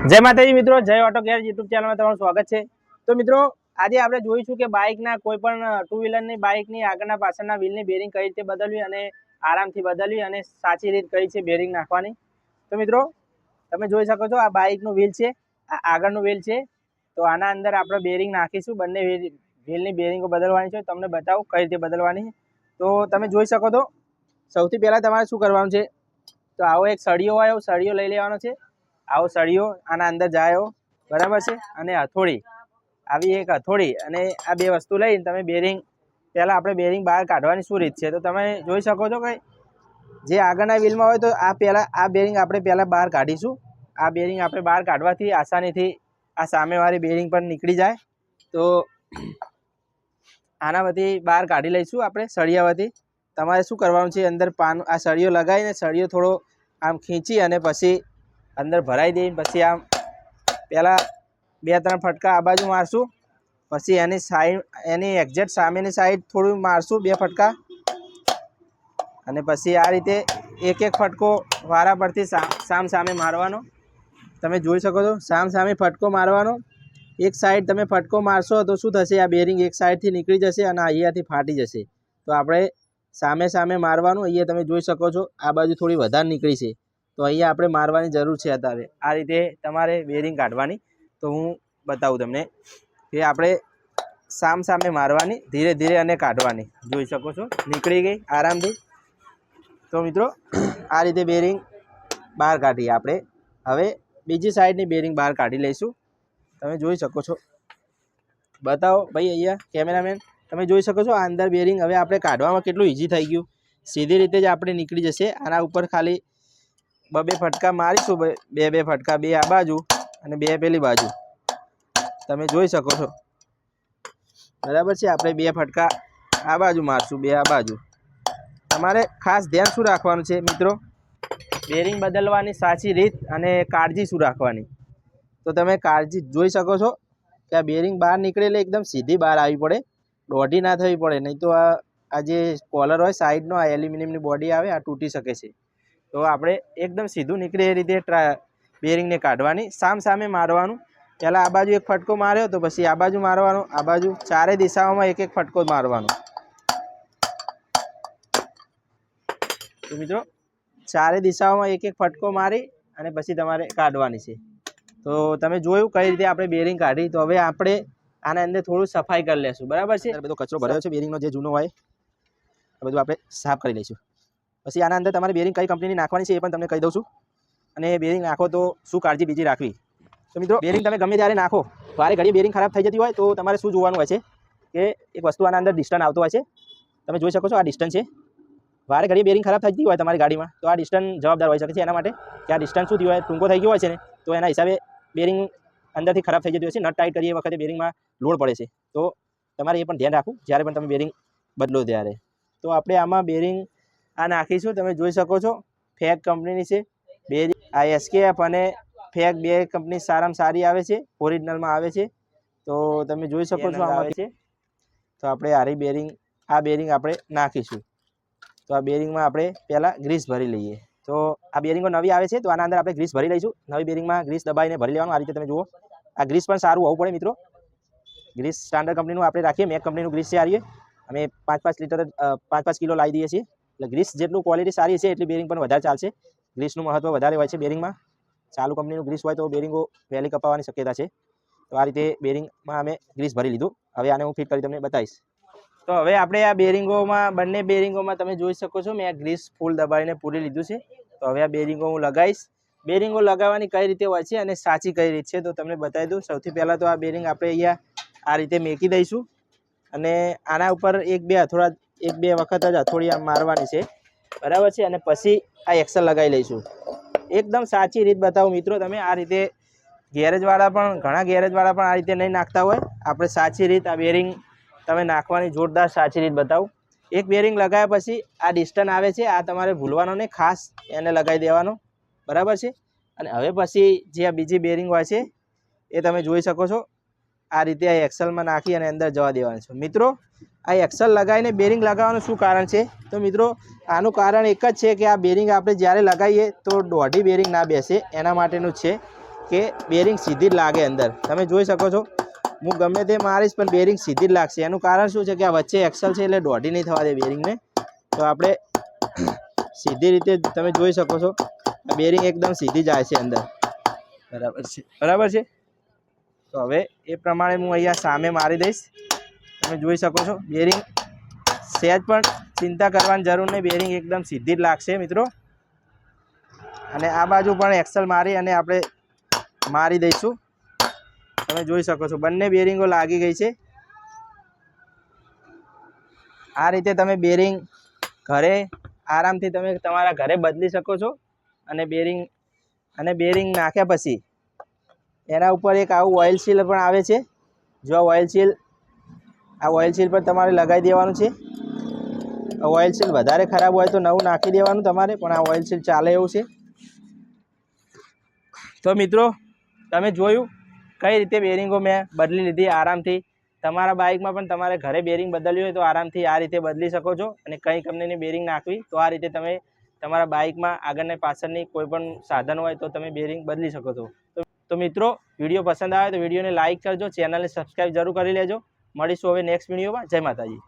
જય માતાજી મિત્રો, જય ઓટો કેર યુટ્યુબ ચેનલમાં તમારું સ્વાગત છે. તો મિત્રો, આજે આપણે જોઈશું કે બાઇકના કોઈ પણ ટુ વ્હીલરની બાઇકની આગળના પાછળના વ્હીલની બેરિંગ કઈ રીતે બદલવી અને આરામથી બદલવી અને સાચી રીત કઈ છે બેરિંગ નાખવાની. તો મિત્રો, તમે જોઈ શકો છો આ બાઇકનું વ્હીલ છે, આ આગળનું વ્હીલ છે. તો આના અંદર આપણે બેરિંગ નાખીશું, બંને વ્હીલ વ્હીલની બેરિંગો બદલવાની છે. તમને બતાવું કઈ રીતે બદલવાની તો તમે જોઈ શકો છો સૌથી પહેલાં તમારે શું કરવાનું છે? તો આવો એક સળિયો એવો સળિયો લઈ લેવાનો છે. આવો સળિયો, આના અંદર જાયો. બરાબર છે? અને હથોડી. આવી એક હથોડી અને આ બે વસ્તુ લઈને તમે બેરિંગ પહેલાં આપણે બેરિંગ બહાર કાઢવાની શું રીત છે? તો તમે જોઈ શકો છો કે જે આગળના વ્હીલમાં હોય તો આ પહેલાં, આ બેરિંગ આપણે પહેલાં બહાર કાઢીશું. આ બેરિંગ આપણે બહાર કાઢવાથી આસાનીથી આ સામેવાળી બેરિંગ પણ નીકળી જાય. તો આના બધી બહાર કાઢી લઈશું આપણે સળિયાવાથી. તમારે શું કરવાનું છે? અંદર પાન, આ સળિયો લગાવીને સળિયો થોડો આમ ખીંચી અને પછી અંદર ભરાઈ દઈને પછી આમ પહેલાં બે ત્રણ ફટકા આ બાજુ મારશું. પછી એની સાઈડ એની એક્ઝેક્ટ સામેની સાઈડ થોડું મારશું બે ફટકા. અને પછી આ રીતે એક એક ફટકો વારા પરથી સામ સામે મારવાનો. તમે જોઈ શકો છો, સામ સામે ફટકો મારવાનો. એક સાઈડ તમે ફટકો મારશો તો શું થશે? આ બેરિંગ એક સાઈડથી નીકળી જશે અને અહીંયાથી ફાટી જશે. તો આપણે સામે સામે મારવાનું. અહીંયા તમે જોઈ શકો છો, આ બાજુ થોડી વધારે નીકળી છે. તો અહીંયા આપણે મારવાની જરૂર છે અત્યારે. આ રીતે તમારે બેરિંગ કાઢવાની. તો હું બતાવું તમને કે આપણે સામ સામે મારવાની, ધીરે ધીરે અને કાઢવાની. જોઈ શકો છો? નીકળી ગઈ, આરામથી. તો મિત્રો, આ રીતે બેરિંગ બહાર કાઢીએ આપણે. હવે બીજી સાઈડની બેરિંગ બહાર કાઢી લઈશું. તમે જોઈ શકો છો. બતાવો ભાઈ અહીંયા કેમેરામેન તમે જોઈ શકો છો આ અંદર બેરિંગ હવે આપણે કાઢવામાં કેટલું ઇઝી થઈ ગયું. સીધી રીતે જ આપણે નીકળી જશે. આના ઉપર ખાલી બે ફટકા મારીશું, બે બે ફટકા બે આ બાજુ અને બે પેલી બાજુ. તમે જોઈ શકો છો. બરાબર છે? આપણે બે ફટકા આ બાજુ મારશું, બે આ બાજુ. તમારે ખાસ ધ્યાન શું રાખવાનું છે મિત્રો? બેરિંગ બદલવાની સાચી રીત અને કાળજી શું રાખવાની? તો તમે કાળજી જોઈ શકો છો કે આ બેરિંગ બહાર નીકળેલી એકદમ સીધી બહાર આવી પડે. દોઢી ના થવી પડે, નહીં તો આ જે કોલર હોય, સાઈડનો આ એલ્યુમિનિયમની બોડી આવે, આ તૂટી શકે છે. તો આપણે એકદમ સીધું નીકળે એ રીતે ટ્રા બેરિંગને કાઢવાની, સામ સામે મારવાનું. પહેલાં આ બાજુ એક ફટકો માર્યો તો પછી આ બાજુ મારવાનો, આ બાજુ ચારે દિશાઓમાં એક એક ફટકો મારવાનો. તો મિત્રો, ચારે દિશાઓમાં એક એક ફટકો મારી અને પછી તમારે કાઢવાની છે. તો તમે જોયું કઈ રીતે આપણે બેરિંગ કાઢી, તો હવે આપણે આના અંદર થોડું સફાઈ કરી લેશું. બરાબર છે? બધો કચરો ભર્યો છે બેરિંગનો જે જૂનો હોય, એ બધું આપણે સાફ કરી લઈશું. પછી આના અંદર તમારે બેરિંગ કઈ કંપનીની નાખવાની છે એ પણ તમને કહી દઉં છું. અને બેરિંગ નાખો તો શું કાળજી બીજી રાખવી. તો મિત્રો બેરિંગ તમે ગમે ત્યારે નાખો, વારે ઘડી બેરિંગ ખરાબ થઈ જતી હોય તો તમારે શું જોવાનું હોય છે કે એક વસ્તુ આના અંદર ડિસ્ટન્સ આવતો હોય છે. તમે જોઈ શકો છો આ ડિસ્ટન્સ છે. વારે ઘડી બેરિંગ ખરાબ થઈ જતી હોય તમારી ગાડીમાં, તો આ ડિસ્ટન્સ જવાબદાર હોઈ શકે છે એના માટે કે આ ડિસ્ટન્સ શું થયું હોય, ટૂંકો થઈ ગયો હોય છે ને, તો એના હિસાબે બેરિંગ અંદરથી ખરાબ થઈ જતી હોય છે, નટ ટાઈટ કરીએ વખતે બેરિંગમાં લોડ પડે છે. તો તમારે એ પણ ધ્યાન રાખવું, જ્યારે પણ તમે બેરિંગ બદલો ત્યારે. તો આપણે આમાં બેરિંગ આ નાખીશું તમે જોઈ શકો છો? ફેક કંપનીની છે. બે આ એસકેએફ અને ફેક બે કંપની સારામાં સારી આવે છે. ઓરિજિનલમાં આવે છે. તો તમે જોઈ શકો છો આમાં છે. તો આપણે આરી બેરિંગ આ બેરિંગ આપણે નાખીશું. તો આ બેરિંગમાં આપણે પહેલાં ગ્રીસ ભરી લઈએ. તો આ બેરિંગો નવી આવે છે તો આના અંદર આપણે ગ્રીસ ભરી લઈશું. નવી બેરિંગમાં ગ્રીસ દબાઈને ભરી લેવાનું આ રીતે તમે જુઓ. આ ગ્રીસ પણ સારું હોવું પડે મિત્રો. ગ્રીસ સ્ટાન્ડર્ડ કંપનીનું આપણે રાખીએ. મેક કંપનીનું ગ્રીસ છે આવીએ અમે પાંચ પાંચ લીટર પાંચ પાંચ કિલો લાવી દઈએ છીએ. એટલે ગ્રીસ જેટલું ક્વોલિટી સારી છે, એટલી બેરિંગ પણ વધારે ચાલશે. ગ્રીસનું મહત્વ વધારે હોય છે બેરિંગમાં ચાલુ કંપનીનું ગ્રીસ હોય તો બેરિંગો વહેલી કપાવવાની શક્યતા છે. તો આ રીતે બેરિંગમાં અમે ગ્રીસ ભરી લીધું. હવે આને હું ફિટ કરી તમને બતાવીશ. તો હવે આપણે આ બેરિંગોમાં બંને બેરિંગોમાં તમે જોઈ શકો છો, મેં આ ગ્રીસ ફૂલ દબાવીને પૂરી લીધું છે. તો હવે આ બેરિંગો હું લગાવીશ. બેરિંગો લગાવવાની કઈ રીતે હોય છે અને સાચી કઈ રીત છે તો તમને બતાવી દઉં. સૌથી પહેલાં તો આ બેરિંગ આપણે અહીંયા આ રીતે મેકી દઈશું. અને આના ઉપર એક બે હથોડા એક બે વખત જ હથોડી આમ મારવાની છે. બરાબર છે? અને પછી આ એક્સલ લગાવી લઈશું. એકદમ સાચી રીત બતાવું મિત્રો તમે. આ રીતે ગેરેજવાળા પણ, ઘણા ગેરેજવાળા પણ આ રીતે નહીં નાખતા હોય. આપણે સાચી રીત, આ બેરિંગ તમે નાખવાની જોરદાર સાચી રીત બતાવું. એક બેરિંગ લગાવ્યા પછી આ ડિસ્ટન્સ આવે છે. આ તમારે ભૂલવાનો નહીં. ખાસ એને લગાવી દેવાનો. બરાબર છે? અને હવે પછી જે આ બીજી બેરિંગ હોય છે, એ તમે જોઈ શકો છો. આ રીતે આ એક્સલમાં નાખી અને અંદર જવા દેવાનું છે. મિત્રો, આ એક્સલ લગાવીને બેરિંગ લગાવવાનું શું કારણ છે? તો મિત્રો, આનું કારણ એક જ છે કે આ બેરિંગ આપણે જ્યારે લગાવીએ તો દોઢી બેરિંગ ના બેસે. એના માટેનું છે કે બેરિંગ સીધી જ લાગે અંદર. તમે જોઈ શકો છો. હું ગમે તે મારીશ, પણ બેરિંગ સીધી જ લાગશે. એનું કારણ શું છે કે આ વચ્ચે એક્સલ છે એટલે દોઢી નહીં થવા દે બેરિંગને તો આપણે સીધી રીતે તમે જોઈ શકો છો. બેરિંગ એકદમ સીધી જાય છે અંદર. બરાબર છે? બરાબર છે? તો હવે એ પ્રમાણે હું અહીંયા સામે મારી દઈશ. તમે જોઈ શકો છો બેરિંગ સહેજ પણ ચિંતા કરવાની જરૂર નહીં બેરિંગ એકદમ સીધી જ લાગશે મિત્રો. અને આ બાજુ પણ એક્સલ મારી અને આપણે મારી દઈશું. તમે જોઈ શકો છો, બંને બેરિંગો લાગી ગઈ છે. આ રીતે તમે બેરિંગ ઘરે આરામથી તમે તમારા ઘરે બદલી શકો છો. અને બેરિંગ અને બેરિંગ નાખ્યા પછી એના ઉપર એક આવું ઓઇલ સીલ પણ આવે છે. જો આ ઓઇલ સીલ આ ઓઇલ સીલ પર તમારે લગાવી દેવાનું છે. ઓઇલ સીલ વધારે ખરાબ હોય તો નવું નાખી દેવાનું તમારે, પણ આ ઓઇલ સીલ ચાલે એવું છે. તો મિત્રો, તમે જોયું કઈ રીતે બેરિંગો મેં બદલી લીધી આરામથી. તમારા બાઇકમાં પણ તમારે ઘરે બેરિંગ બદલવી હોય તો આરામથી આ રીતે બદલી શકો છો અને કઈ કંપનીની બેરિંગ નાખવી, તો આ રીતે તમે તમારા બાઇકમાં આગળને પાછળની કોઈ પણ સાધન હોય તો તમે બેરિંગ બદલી શકો છો. તો મિત્રો, વીડિયો પસંદ આવે તો વિડીયોને લાઇક કરજો ચેનલને સબસ્ક્રાઈબ જરૂર કરી લેજો. મળીશું હવે નેક્સ્ટ વિડીયોમાં જય માતાજી.